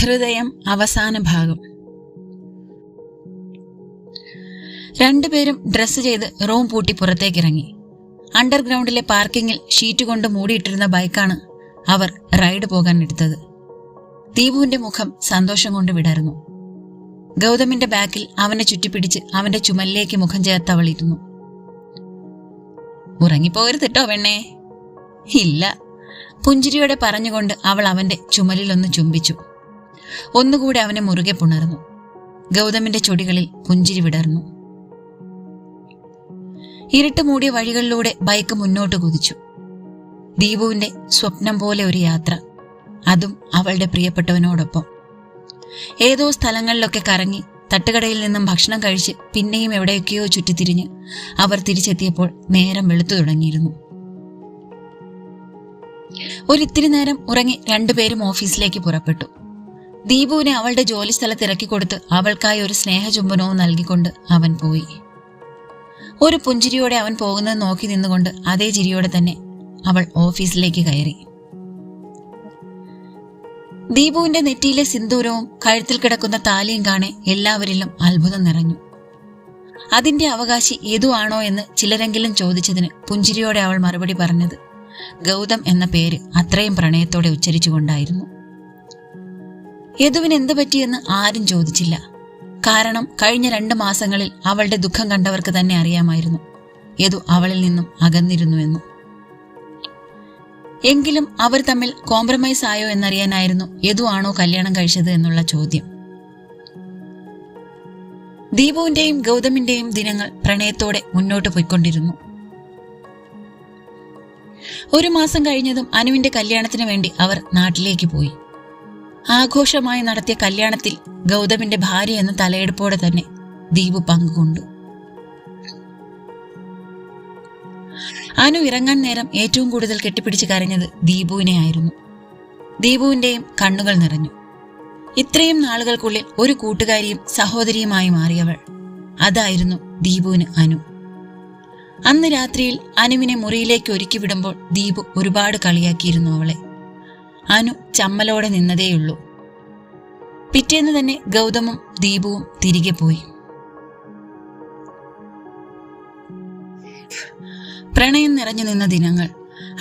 ഹൃദയം അവസാന ഭാഗം. രണ്ടുപേരും ഡ്രസ്സ് ചെയ്ത് റൂം പൂട്ടി പുറത്തേക്ക് ഇറങ്ങി അണ്ടർഗ്രൗണ്ടിലെ പാർക്കിങ്ങിൽ ഷീറ്റ് കൊണ്ട് മൂടിയിട്ടിരുന്ന ബൈക്കാണ് അവർ റൈഡ് പോകാൻ എടുത്തത് ദീപുവിന്റെ മുഖം സന്തോഷം കൊണ്ട് വിടർന്നു. ഗൗതമിന്റെ ബാക്കിൽ അവനെ ചുറ്റിപ്പിടിച്ച് അവന്റെ ചുമലിലേക്ക് മുഖം ചേർത്ത് അവൾ ഇരുന്നു ഉറങ്ങിപ്പോകരുത് കേട്ടോ പെണ്ണേ. ഇല്ല. പുഞ്ചിരിയോടെ പറഞ്ഞുകൊണ്ട് അവൾ അവന്റെ ചുമലിലൊന്ന് ചുംബിച്ചു. ഒന്നുകൂടെ അവനെ മുറുകെ പുണർന്നു. ഗൗതമിന്റെ ചൊടികളിൽ പുഞ്ചിരി വിടർന്നു. ഇരുട്ട് മൂടിയ വഴികളിലൂടെ ബൈക്ക് മുന്നോട്ട് കുതിച്ചു. ദീപുവിന്റെ സ്വപ്നം പോലെ ഒരു യാത്ര അതും അവളുടെ പ്രിയപ്പെട്ടവനോടൊപ്പം. ഏതോ സ്ഥലങ്ങളിലൊക്കെ കറങ്ങി തട്ടുകടയിൽ നിന്നും ഭക്ഷണം കഴിച്ച് പിന്നെയും എവിടെയൊക്കെയോ ചുറ്റിത്തിരിഞ്ഞ് അവർ തിരിച്ചെത്തിയപ്പോൾ നേരം വെളുത്തു തുടങ്ങിയിരുന്നു. ഒരിത്തിരി നേരം ഉറങ്ങി രണ്ടുപേരും ഓഫീസിലേക്ക് പുറപ്പെട്ടു. ദീപുവിനെ അവളുടെ ജോലി സ്ഥലത്ത് ഇറക്കിക്കൊടുത്ത് അവൾക്കായി ഒരു സ്നേഹചുംബനവും നൽകിക്കൊണ്ട് അവൻ പോയി. ഒരു പുഞ്ചിരിയോടെ അവൻ പോകുന്നത് നോക്കി നിന്നുകൊണ്ട് അതേ ചിരിയോടെ തന്നെ അവൾ ഓഫീസിലേക്ക് കയറി. ദീപുവിന്റെ നെറ്റിയിലെ സിന്ദൂരവും കഴുത്തിൽ കിടക്കുന്ന താലിയും കാണെ എല്ലാവരിലും അത്ഭുതം നിറഞ്ഞു. അതിന്റെ അവകാശി ഏതുവാണോ എന്ന് ചിലരെങ്കിലും ചോദിച്ചതിന് പുഞ്ചിരിയോടെ അവൾ മറുപടി പറഞ്ഞത് ഗൗതം എന്ന പേര് അത്രയും പ്രണയത്തോടെ ഉച്ചരിച്ചുകൊണ്ടായിരുന്നു. യദുവിന് എന്തു പറ്റിയെന്ന് ആരും ചോദിച്ചില്ല. കാരണം കഴിഞ്ഞ രണ്ട് മാസങ്ങളിൽ അവളുടെ ദുഃഖം കണ്ടവർക്ക് തന്നെ അറിയാമായിരുന്നു. യദു അവളിൽ നിന്നും അകന്നിരുന്നുവെന്നും. എങ്കിലും അവർ തമ്മിൽ കോംപ്രമൈസ് ആയോ എന്നറിയാനായിരുന്നു യദു ആണോ കല്യാണം കഴിച്ചത് എന്നുള്ള ചോദ്യം. ദീപുവിന്റെയും ഗൗതമിന്റെയും ദിനങ്ങൾ പ്രണയത്തോടെ മുന്നോട്ട് പോയിക്കൊണ്ടിരുന്നു. ഒരു മാസം കഴിഞ്ഞതും അനുവിന്റെ കല്യാണത്തിന് വേണ്ടി അവർ നാട്ടിലേക്ക് പോയി. ആഘോഷമായി നടത്തിയ കല്യാണത്തിൽ ഗൗതമിന്റെ ഭാര്യ എന്ന തലയെടുപ്പോടെ തന്നെ ദീപു പങ്കുകൊണ്ടു. അനു ഇറങ്ങാൻ നേരം ഏറ്റവും കൂടുതൽ കെട്ടിപ്പിടിച്ച് കരഞ്ഞത് ദീപുവിനെ ആയിരുന്നു. ദീപുവിന്റെയും കണ്ണുകൾ നിറഞ്ഞു. ഇത്രയും നാളുകൾക്കുള്ളിൽ ഒരു കൂട്ടുകാരിയും സഹോദരിയുമായി മാറിയവൾ. അതായിരുന്നു ദീപുവിന് അനു. അന്ന് രാത്രിയിൽ അനുവിനെ മുറിയിലേക്ക് ഒരുക്കി വിടുമ്പോൾ ദീപു ഒരുപാട് കളിയാക്കിയിരുന്നു അവളെ. അനു ചമ്മലോടെ നിന്നതേയുള്ളൂ. പിറ്റേന്ന് തന്നെ ഗൗതമും ദീപുവും തിരികെ പോയി. പ്രണയം നിറഞ്ഞു നിന്ന ദിനങ്ങൾ.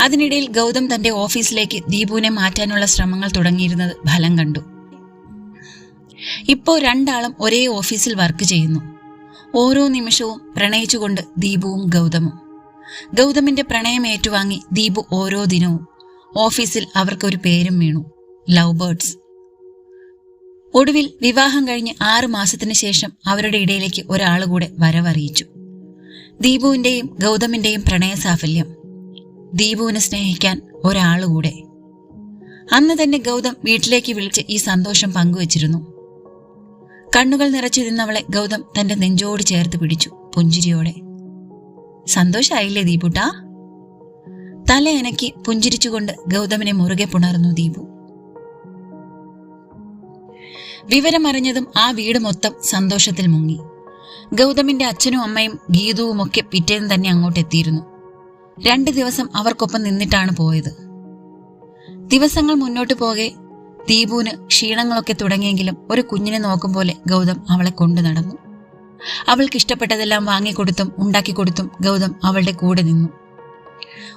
അതിനിടയിൽ ഗൗതം തന്റെ ഓഫീസിലേക്ക് ദീപുവിനെ മാറ്റാനുള്ള ശ്രമങ്ങൾ തുടങ്ങിയിരുന്നത് ഫലം കണ്ടു. ഇപ്പോ രണ്ടാളും ഒരേ ഓഫീസിൽ വർക്ക് ചെയ്യുന്നു. ഓരോ നിമിഷവും പ്രണയിച്ചുകൊണ്ട് ദീപുവും ഗൗതമും. ഗൗതമിന്റെ പ്രണയം ഏറ്റുവാങ്ങി ദീപു ഓരോ ദിനവും ഓഫീസിൽ അവർക്കൊരു പേരും വീണു. Love birds. ഒടുവിൽ വിവാഹം കഴിഞ്ഞ് ആറ് മാസത്തിന് ശേഷം അവരുടെ ഇടയിലേക്ക് ഒരാൾ കൂടെ വരവറിയിച്ചു. ദീപുവിന്റെയും ഗൗതമിന്റെയും പ്രണയ സാഫല്യം. ദീപുവിനെ സ്നേഹിക്കാൻ കൂടെ. അന്ന് തന്നെ ഗൗതം വീട്ടിലേക്ക് വിളിച്ച് ഈ സന്തോഷം പങ്കുവച്ചിരുന്നു. കണ്ണുകൾ നിറച്ചു നിന്നവളെ ഗൗതം തന്റെ നെഞ്ചോട് ചേർത്ത് പിടിച്ചു പുഞ്ചിരിയോടെ. സന്തോഷായില്ലേ ദീപുട്ടാ? തല അനക്കി പുഞ്ചിരിച്ചുകൊണ്ട് ഗൗതമിനെ മുറുകെ പുണർന്നു ദീപു. വിവരമറിഞ്ഞതും ആ വീട് മൊത്തം സന്തോഷത്തിൽ മുങ്ങി. ഗൗതമിന്റെ അച്ഛനും അമ്മയും ഗീതുവും ഒക്കെ പിറ്റേന്ന് തന്നെ അങ്ങോട്ട് എത്തിയിരുന്നു രണ്ട് ദിവസം അവർക്കൊപ്പം നിന്നിട്ടാണ് പോയത്. ദിവസങ്ങൾ മുന്നോട്ട് പോകെ ദീപുവിന് ക്ഷീണങ്ങളൊക്കെ തുടങ്ങിയെങ്കിലും ഒരു കുഞ്ഞിനെ നോക്കും പോലെ ഗൗതം അവളെ കൊണ്ടു നടന്നു. അവൾക്ക് ഇഷ്ടപ്പെട്ടതെല്ലാം വാങ്ങിക്കൊടുത്തും ഉണ്ടാക്കിക്കൊടുത്തും ഗൗതം അവളുടെ കൂടെ നിന്നു.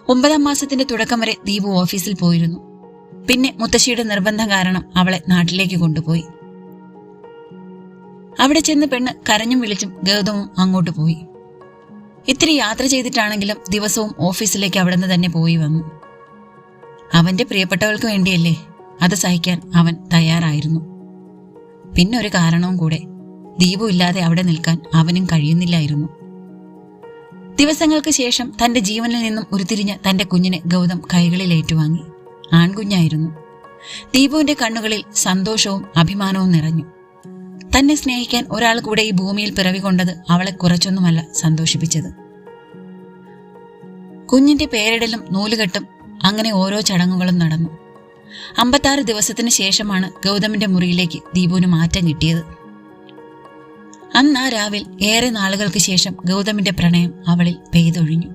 ഒമ്പതാം മാസത്തിന്റെ തുടക്കം വരെ ദീപു ഓഫീസിൽ പോയിരുന്നു. പിന്നെ മുത്തശ്ശിയുടെ നിർബന്ധം കാരണം അവളെ നാട്ടിലേക്ക് കൊണ്ടുപോയി. അവിടെ ചെന്ന് പെണ്ണ് കരഞ്ഞും വിളിച്ചും ഗൗതമും അങ്ങോട്ട് പോയി. ഇത്തിരി യാത്ര ചെയ്തിട്ടാണെങ്കിലും ദിവസവും ഓഫീസിലേക്ക് അവിടെ നിന്ന് തന്നെ പോയി വന്നു. അവന്റെ പ്രിയപ്പെട്ടവൾക്ക് വേണ്ടിയല്ലേ അത് സഹിക്കാൻ അവൻ തയ്യാറായിരുന്നു. പിന്നെ ഒരു കാരണവും കൂടെ ദീപു ഇല്ലാതെ അവിടെ നിൽക്കാൻ അവനും കഴിയുന്നില്ലായിരുന്നു. ദിവസങ്ങൾക്ക് ശേഷം തന്റെ ജീവനിൽ നിന്നും ഉരുത്തിരിഞ്ഞ തന്റെ കുഞ്ഞിനെ ഗൗതം കൈകളിൽ ഏറ്റുവാങ്ങി. ആൺകുഞ്ഞായിരുന്നു. ദീപുവിന്റെ കണ്ണുകളിൽ സന്തോഷവും അഭിമാനവും നിറഞ്ഞു. തന്നെ സ്നേഹിക്കാൻ ഒരാൾ കൂടെ ഈ ഭൂമിയിൽ പിറവികൊണ്ടത് അവളെ കുറച്ചൊന്നുമല്ല സന്തോഷിപ്പിച്ചത്. കുഞ്ഞിന്റെ പേരിടലും നൂലുകെട്ടും അങ്ങനെ ഓരോ ചടങ്ങുകളും നടന്നു. അമ്പത്താറ് ദിവസത്തിന് ശേഷമാണ് ഗൗതമിന്റെ മുറിയിലേക്ക് ദീപുവിന് മാറ്റം കിട്ടിയത്. അന്ന് ആ രാവിൽ ഏറെ നാളുകൾക്ക് ശേഷം ഗൗതമിന്റെ പ്രണയം അവളിൽ പെയ്തൊഴിഞ്ഞു.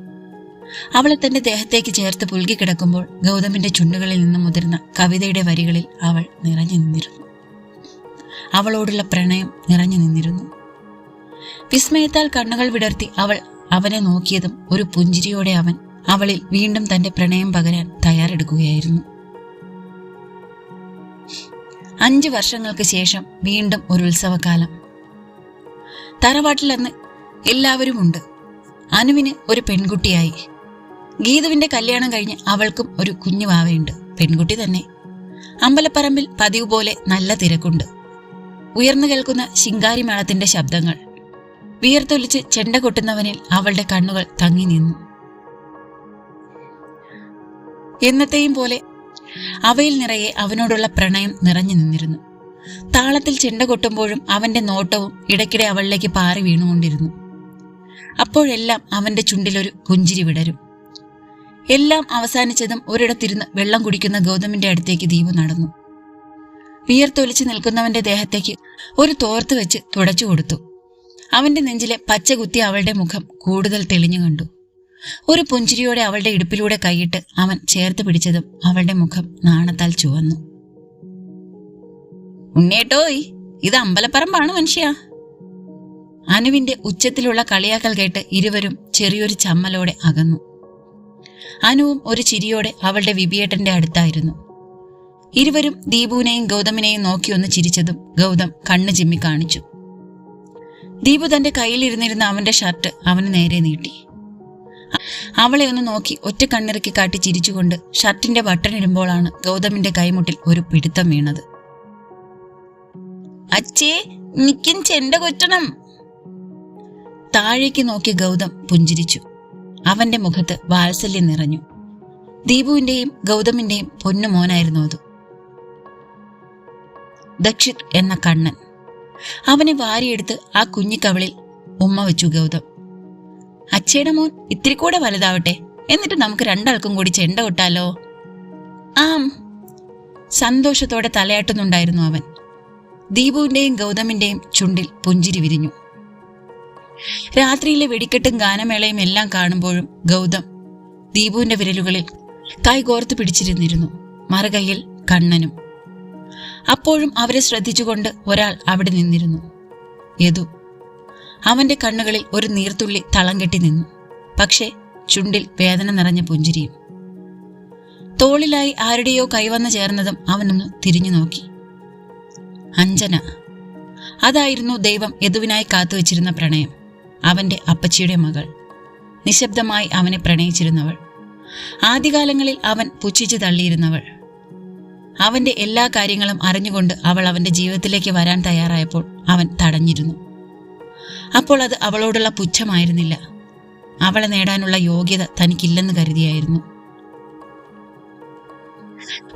അവളെ തന്റെ ദേഹത്തേക്ക് ചേർത്ത് പുൽകിക്കിടക്കുമ്പോൾ ഗൗതമിന്റെ ചുണ്ടുകളിൽ നിന്നും മുതിർന്ന കവിതയുടെ വരികളിൽ അവൾ നിറഞ്ഞു നിന്നിരുന്നു. അവളോടുള്ള പ്രണയം നിറഞ്ഞു നിന്നിരുന്നു. വിസ്മയത്താൽ കണ്ണുകൾ വിടർത്തി അവൾ അവനെ നോക്കിയതും ഒരു പുഞ്ചിരിയോടെ അവൻ അവളിൽ വീണ്ടും തന്റെ പ്രണയം പകരാൻ തയ്യാറെടുക്കുകയായിരുന്നു. അഞ്ചു വർഷങ്ങൾക്ക് ശേഷം വീണ്ടും ഒരു ഉത്സവകാലം തറവാട്ടിൽ അന്ന് എല്ലാവരുമുണ്ട്. അനുവിന് ഒരു പെൺകുട്ടിയായി. ഗീതുവിന്റെ കല്യാണം കഴിഞ്ഞ് അവൾക്കും ഒരു കുഞ്ഞു വാവയുണ്ട് പെൺകുട്ടി തന്നെ. അമ്പലപ്പറമ്പിൽ പതിവ് പോലെ നല്ല തിരക്കുണ്ട്. ഉയർന്നു കേൾക്കുന്ന ശിങ്കാരി മേളത്തിന്റെ ശബ്ദങ്ങൾ. വിയർത്തൊലിച്ച് ചെണ്ട കൊട്ടുന്നവനിൽ അവളുടെ കണ്ണുകൾ തങ്ങി നിന്നു. എന്നത്തെയും പോലെ അവയിൽ നിറയെ അവനോടുള്ള പ്രണയം നിറഞ്ഞു നിന്നിരുന്നു. താളത്തിൽ ചെണ്ട കൊട്ടുമ്പോഴും അവന്റെ നോട്ടവും ഇടയ്ക്കിടെ അവളിലേക്ക് പാറി വീണുകൊണ്ടിരുന്നു. അപ്പോഴെല്ലാം അവന്റെ ചുണ്ടിലൊരു പുഞ്ചിരി വിടരും. എല്ലാം അവസാനിച്ചതും ഒരിടത്തിരുന്ന് വെള്ളം കുടിക്കുന്ന ഗൗതമിന്റെ അടുത്തേക്ക് ദീപു നടന്നു. വിയർത്തൊലിച്ച് നിൽക്കുന്നവന്റെ ദേഹത്തേക്ക് ഒരു തോർത്ത് വെച്ച് തുടച്ചു കൊടുത്തു. അവന്റെ നെഞ്ചിലെ പച്ച കുത്തി അവളുടെ മുഖം കൂടുതൽ തെളിഞ്ഞു കണ്ടു. ഒരു പുഞ്ചിരിയോടെ അവളുടെ ഇടുപ്പിലൂടെ കൈയിട്ട് അവൻ ചേർത്ത് പിടിച്ചതും അവളുടെ മുഖം നാണത്താൽ ചുവന്നു. ഉണ്ണേട്ടോയ് ഇത് അമ്പലപ്പറമ്പാണ് മനുഷ്യ. അനുവിന്റെ ഉച്ചത്തിലുള്ള കളിയാക്കൽ കേട്ട് ഇരുവരും ചെറിയൊരു ചമ്മലോടെ അകന്നു. അനുവും ഒരു ചിരിയോടെ അവളുടെ വിപിയേട്ടന്റെ അടുത്തായിരുന്നു. ഇരുവരും ദീപുവിനെയും ഗൗതമിനെയും നോക്കി ഒന്ന് ചിരിച്ചതും ഗൗതം കണ്ണു ചിമ്മി കാണിച്ചു. ദീപു തന്റെ കയ്യിലിരുന്നിരുന്ന അവന്റെ ഷർട്ട് അവന് നേരെ നീട്ടി. അവളെ ഒന്ന് നോക്കി ഒറ്റ കണ്ണിറക്കി കാട്ടി ചിരിച്ചുകൊണ്ട് ഷർട്ടിന്റെ ബട്ടൺ ഇടുമ്പോഴാണ് ഗൗതമിന്റെ കൈമുട്ടിൽ ഒരു പിടുത്തം വീണത്. അച്ഛേ നിക്കും ചെണ്ട കൊറ്റണം. താഴേക്ക് നോക്കി ഗൗതം പുഞ്ചിരിച്ചു. അവന്റെ മുഖത്ത് വാത്സല്യം നിറഞ്ഞു. ദീപുവിന്റെയും ഗൗതമിന്റെയും പൊന്നു മോനായിരുന്നു അത്. ദക്ഷിത് എന്ന കണ്ണൻ. അവനെ വാരിയെടുത്ത് ആ കുഞ്ഞിക്കവളിൽ ഉമ്മ വെച്ചു ഗൗതം. അച്ഛയുടെ മോൻ ഇത്തിരി കൂടെ വലുതാവട്ടെ എന്നിട്ട് നമുക്ക് രണ്ടാൾക്കും കൂടി ചെണ്ട കൊട്ടാലോ? ആം. സന്തോഷത്തോടെ തലയാട്ടുന്നുണ്ടായിരുന്നു അവൻ. ദീപുവിന്റെയും ഗൗതമിന്റെയും ചുണ്ടിൽ പുഞ്ചിരി വിരിഞ്ഞു. രാത്രിയിലെ വെടിക്കെട്ടും ഗാനമേളയും എല്ലാം കാണുമ്പോഴും ഗൗതം ദീപുവിന്റെ വിരലുകളിൽ കൈ കോർത്ത് പിടിച്ചിരുന്നിരുന്നു മറുകൈയിൽ കണ്ണനും. അപ്പോഴും അവരെ ശ്രദ്ധിച്ചുകൊണ്ട് ഒരാൾ അവിടെ നിന്നിരുന്നു. യദു അവന്റെ കണ്ണുകളിൽ ഒരു നീർത്തുള്ളി തളം കെട്ടി നിന്നു പക്ഷേ ചുണ്ടിൽ വേദന നിറഞ്ഞ പുഞ്ചിരിയും. തോളിലായി ആരുടെയോ കൈവന്ന് ചേർന്നതും അവനൊന്ന് തിരിഞ്ഞു നോക്കി. അഞ്ജന. അതായിരുന്നു ദൈവം യദുവിനായി കാത്തുവച്ചിരുന്ന പ്രണയം. അവന്റെ അപ്പച്ചിയുടെ മകൾ. നിശബ്ദമായി അവനെ പ്രണയിച്ചിരുന്നവൾ. ആദ്യകാലങ്ങളിൽ അവൻ പുച്ഛിച്ചു തള്ളിയിരുന്നവൾ. അവന്റെ എല്ലാ കാര്യങ്ങളും അറിഞ്ഞുകൊണ്ട് അവൾ അവന്റെ ജീവിതത്തിലേക്ക് വരാൻ തയ്യാറായപ്പോൾ അവൻ തടഞ്ഞിരുന്നു. അപ്പോൾ അത് അവളോടുള്ള പുച്ഛമായിരുന്നില്ല. അവളെ നേടാനുള്ള യോഗ്യത തനിക്കില്ലെന്ന് കരുതിയായിരുന്നു.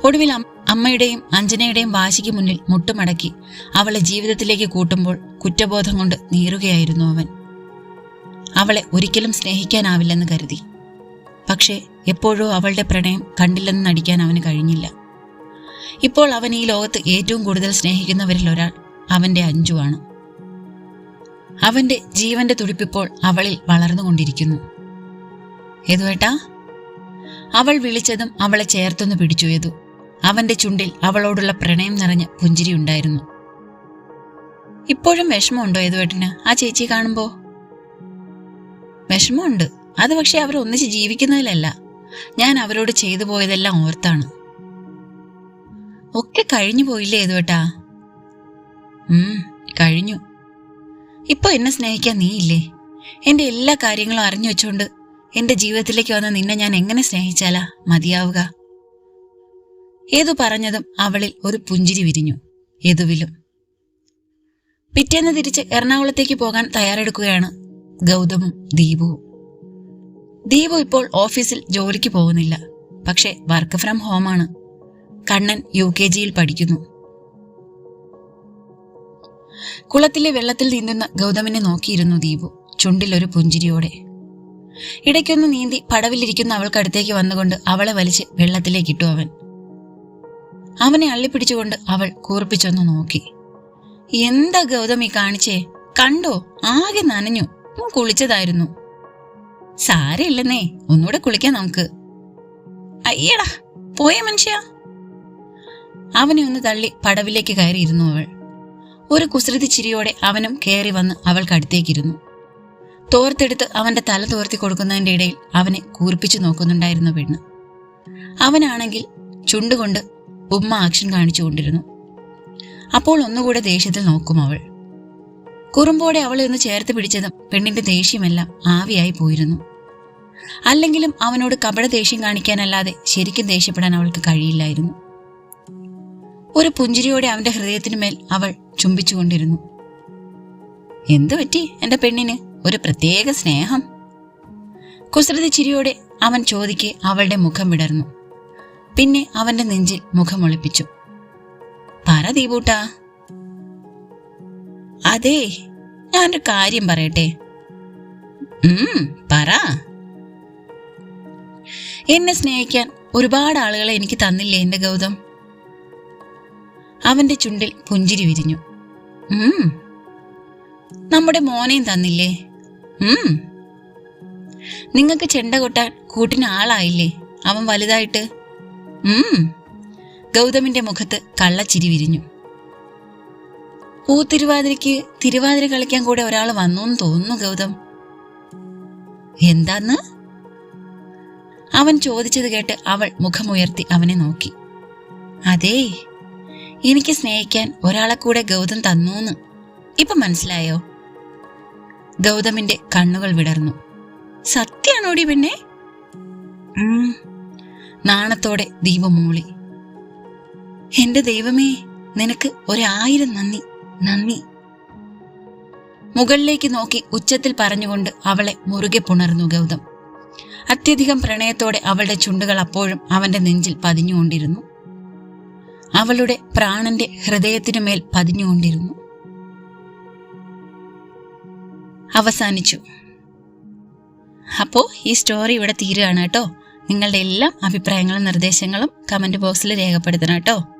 ഒടുവിൽ അമ്മയുടെയും അഞ്ജനയുടെയും വാശിക്ക് മുന്നിൽ മുട്ടുമടക്കി അവളെ ജീവിതത്തിലേക്ക് കൂട്ടുമ്പോൾ കുറ്റബോധം കൊണ്ട് നീറുകയായിരുന്നു അവൻ. അവളെ ഒരിക്കലും സ്നേഹിക്കാനാവില്ലെന്ന് കരുതി. പക്ഷേ എപ്പോഴോ അവളുടെ പ്രണയം കണ്ടില്ലെന്ന് നടിക്കാൻ അവന് കഴിഞ്ഞില്ല. ഇപ്പോൾ അവൻ ഈ ലോകത്ത് ഏറ്റവും കൂടുതൽ സ്നേഹിക്കുന്നവരിൽ ഒരാൾ അവന്റെ അഞ്ജുവാണ്. അവന്റെ ജീവന്റെ തുടിപ്പിപ്പോൾ അവളിൽ വളർന്നുകൊണ്ടിരിക്കുന്നു. യദുവേട്ടാ അവൾ വിളിച്ചതും അവളെ ചേർത്തൊന്ന് പിടിച്ചു അവന്റെ ചുണ്ടിൽ അവളോടുള്ള പ്രണയം നിറഞ്ഞ പുഞ്ചിരിയുണ്ടായിരുന്നു ഇപ്പോഴും വിഷമമുണ്ടോ യദുവേട്ടന്? ആ ചേച്ചി കാണുമ്പോ? വിഷമമുണ്ട്. അത് പക്ഷെ അവർ ഒന്നിച്ച് ജീവിക്കുന്നതിലല്ല. ഞാൻ അവരോട് ചെയ്തു പോയതെല്ലാം ഓർത്താണ്. ഒക്കെ കഴിഞ്ഞു പോയില്ലേ യദുവേട്ടാ? ഉം കഴിഞ്ഞു. ഇപ്പൊ എന്നെ സ്നേഹിക്കാൻ നീയില്ലേ? എന്റെ എല്ലാ കാര്യങ്ങളും അറിഞ്ഞു വെച്ചുകൊണ്ട് എന്റെ ജീവിതത്തിലേക്ക് വന്ന നിന്നെ ഞാൻ എങ്ങനെ സ്നേഹിച്ചാലാ? മതിയാവുക. ഏതു പറഞ്ഞതും അവളിൽ ഒരു പുഞ്ചിരി വിരിഞ്ഞു. ഏതുവിലും. പിറ്റേന്ന് തിരിച്ച് എറണാകുളത്തേക്ക് പോകാൻ തയ്യാറെടുക്കുകയാണ് ഗൗതമും ദീപുവും. ദീപു ഇപ്പോൾ ഓഫീസിൽ ജോലിക്ക് പോകുന്നില്ല. പക്ഷേ വർക്ക് ഫ്രം ഹോമാണ്. കണ്ണൻ യു കെ ജിയിൽ പഠിക്കുന്നു. കുളത്തിലെ വെള്ളത്തിൽ നീന്തുന്ന ഗൗതമിനെ നോക്കിയിരുന്നു ദീപു. ചുണ്ടിലൊരു പുഞ്ചിരിയോടെ. ഇടയ്ക്കൊന്ന് നീന്തി പടവിലിരിക്കുന്ന അവൾക്കടുത്തേക്ക് വന്നുകൊണ്ട് അവളെ വലിച്ച് വെള്ളത്തിലേക്ക് ഇട്ടു അവൻ. അവനെ അള്ളിപ്പിടിച്ചുകൊണ്ട് അവൾ കൂർപ്പിച്ചൊന്ന് നോക്കി. എന്താ ഗൗതമി കാണിച്ചേ? കണ്ടോ? ആകെ നനഞ്ഞു. കുളിച്ചതായിരുന്നു. സാരയില്ലെന്നേ ഒന്നുകൂടെ കുളിക്കാം നമുക്ക്. അയ്യടാ പോയ മനുഷ്യ. അവനെ ഒന്ന് തള്ളി പടവിലേക്ക് കയറിയിരുന്നു അവൾ. ഒരു കുസൃതി ചിരിയോടെ അവനും കയറി വന്ന് അവൾക്ക് അടുത്തേക്കിരുന്നു തോർത്തെടുത്ത് അവന്റെ തല തോർത്തി കൊടുക്കുന്നതിന്റെ ഇടയിൽ അവനെ കൂർപ്പിച്ചു നോക്കുന്നുണ്ടായിരുന്നു പെണ്ണ്. അവനാണെങ്കിൽ ചുണ്ടുകൊണ്ട് ഉമ്മ ആക്ഷൻ കാണിച്ചുകൊണ്ടിരുന്നു അപ്പോൾ ഒന്നുകൂടെ ദേഷ്യത്തിൽ നോക്കും അവൾ. കുറുമ്പോടെ അവളെ ഒന്ന് ചേർത്ത് പിടിച്ചതും പെണ്ണിന്റെ ദേഷ്യമെല്ലാം ആവിയായി പോയിരുന്നു. അല്ലെങ്കിലും അവനോട് കപട ദേഷ്യം കാണിക്കാനല്ലാതെ ശരിക്കും ദേഷ്യപ്പെടാൻ അവൾക്ക് കഴിയില്ലായിരുന്നു. ഒരു പുഞ്ചിരിയോടെ അവന്റെ ഹൃദയത്തിനുമേൽ അവൾ ചുംബിച്ചുകൊണ്ടിരുന്നു. എന്തു പറ്റി എന്റെ പെണ്ണിന്? ഒരു പ്രത്യേക സ്നേഹം. കുസൃതി ചിരിയോടെ അവൻ ചോദിക്ക് അവളുടെ മുഖം വിടർന്നു. പിന്നെ അവന്റെ നെഞ്ചിൽ മുഖമൊളിപ്പിച്ചു പറ ദീപൂട്ടാ. അതെ ഞാനൊരു കാര്യം പറയട്ടെ. പറ. എന്നെ സ്നേഹിക്കാൻ ഒരുപാട് ആളുകളെ എനിക്ക് തന്നില്ലേ എന്റെ ഗൗതം? അവന്റെ ചുണ്ടിൽ പുഞ്ചിരി വിരിഞ്ഞു. നമ്മുടെ മോനെയും തന്നില്ലേ? നിങ്ങൾക്ക് ചെണ്ട കൊട്ടാൻ കൂട്ടിന് ആളായില്ലേ? അവൻ വലുതായിട്ട്. ഗൗതമിന്റെ മുഖത്ത് കള്ളച്ചിരി വിരിഞ്ഞു. പൂത്തിരുവാതിരയ്ക്ക് തിരുവാതിര കളിക്കാൻ കൂടെ ഒരാൾ വന്നു എന്ന് തോന്നുന്നു ഗൗതം. എന്താന്ന്? അവൻ ചോദിച്ചത് കേട്ട് അവൾ മുഖമുയർത്തി അവനെ നോക്കി. അതേ എനിക്ക് സ്നേഹിക്കാൻ ഒരാളെ കൂടെ ഗൗതം തന്നൂന്ന്. ഇപ്പൊ മനസ്സിലായോ? ഗൗതമിന്റെ കണ്ണുകൾ വിടർന്നു. സത്യാണോടി പെണ്ണെ? നാണത്തോടെ ദീപമൂളി. എന്റെ ദൈവമേ നിനക്ക് ഒരായിരം നന്ദി നന്ദി. മുകളിലേക്ക് നോക്കി ഉച്ചത്തിൽ പറഞ്ഞുകൊണ്ട് അവളെ മുറുകെ പുണർന്നു ഗൗതം. അത്യധികം പ്രണയത്തോടെ അവളുടെ ചുണ്ടുകൾ അപ്പോഴും അവന്റെ നെഞ്ചിൽ പതിഞ്ഞുകൊണ്ടിരുന്നു. അവളുടെ പ്രാണന്റെ ഹൃദയത്തിനു മേൽ പതിഞ്ഞുകൊണ്ടിരുന്നു. അവസാനിച്ചു. അപ്പോൾ ഈ സ്റ്റോറി ഇവിടെ തീരുകയാണ് കേട്ടോ. നിങ്ങളുടെ എല്ലാ അഭിപ്രായങ്ങളും നിർദ്ദേശങ്ങളും കമന്റ് ബോക്സിൽ രേഖപ്പെടുത്തണം കേട്ടോ.